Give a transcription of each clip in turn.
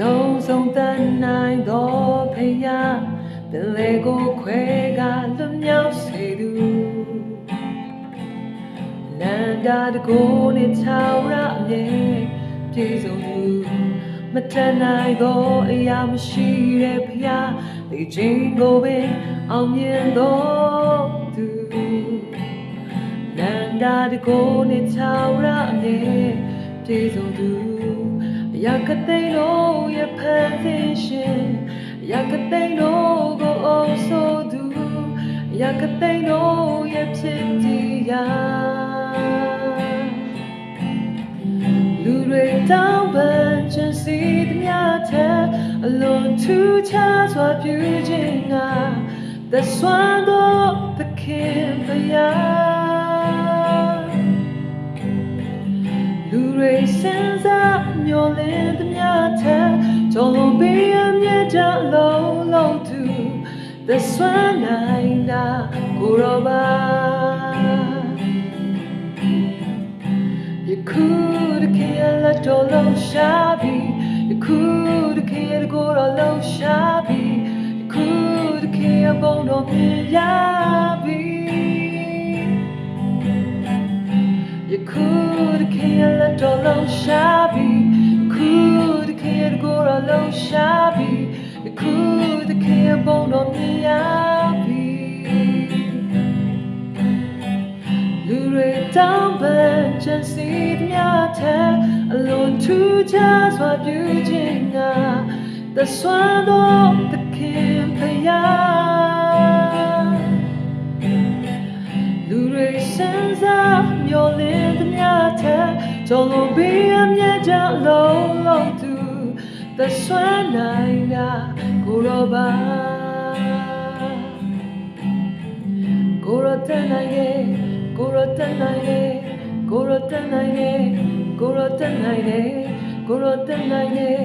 လုံးစုံတန်နိုင်သောဖယားပင်လေကိုခွဲကလွတ်မြောက်စေသူလန္တာတကိုနဲ့ချောင်းရအမြဲပြေဆုံးသူမတန်နိုင်သောအရာမရှိတဲ့ဖယားဒီချင်းကိုပင်အောင်မြင်သောသူလန္တာတကိုနဲ့ချောင်းရအမြဲပြေဆုံးသူအရာကတိန်လို့ ရဖန်ဆင်းရှင်အရာကတိန်လို့ကိုအောင်ဆိုသူအရာကတိန်လို့ရဖြစ်တည်ရာလူတွေတောင်းပန်ချင်စီသမျှတဲ့အလွန်ထူးခြားစွာပြုခြင်းကသက်ဆွမ်းသောသခင်ဖယား တွေစင်စားမျောလင်းသမျှထက်ကြော်လုံးပေးအမြဲတမ်းလုံးလုံးသူသက်ဆွမ်းနိုင်တာကိုရောပါယခုတခေတ်လက်တော်လုံးရှာပြီးယခုတခေတ်ကိုရောလုံးရှာပြီးယခုတခေတ်ဘုံတော်မြင်ရ ခုတခေတ်လက်တော်လုံးရှာပြီးယခုတခေတ်ကိုယ်တော်လုံးရှာပြီးယခုတခေတ်ဘုံတော်မြင် က်ကြော်လုံးပေးအမြဲတမ်းလုံးလုံးသူသက်ဆွမ်းနိုင်တာကိုရောပါကိုရောတန်နိုင်ရဲ့ကိုရောတန်နိုင်ရဲ့ကိုရောတန်နိုင်ရဲ့ကိုရောတန်နိုင်ရဲ့ကိုရောတန်နိုင်ရဲ့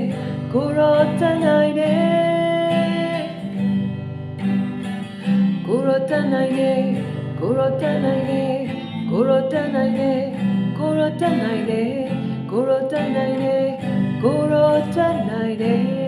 ကိုရတန်နိုင်ရဲ့ကိုရတန်နိုင်ရဲ့ကိုရတန်နိုင်ရဲ့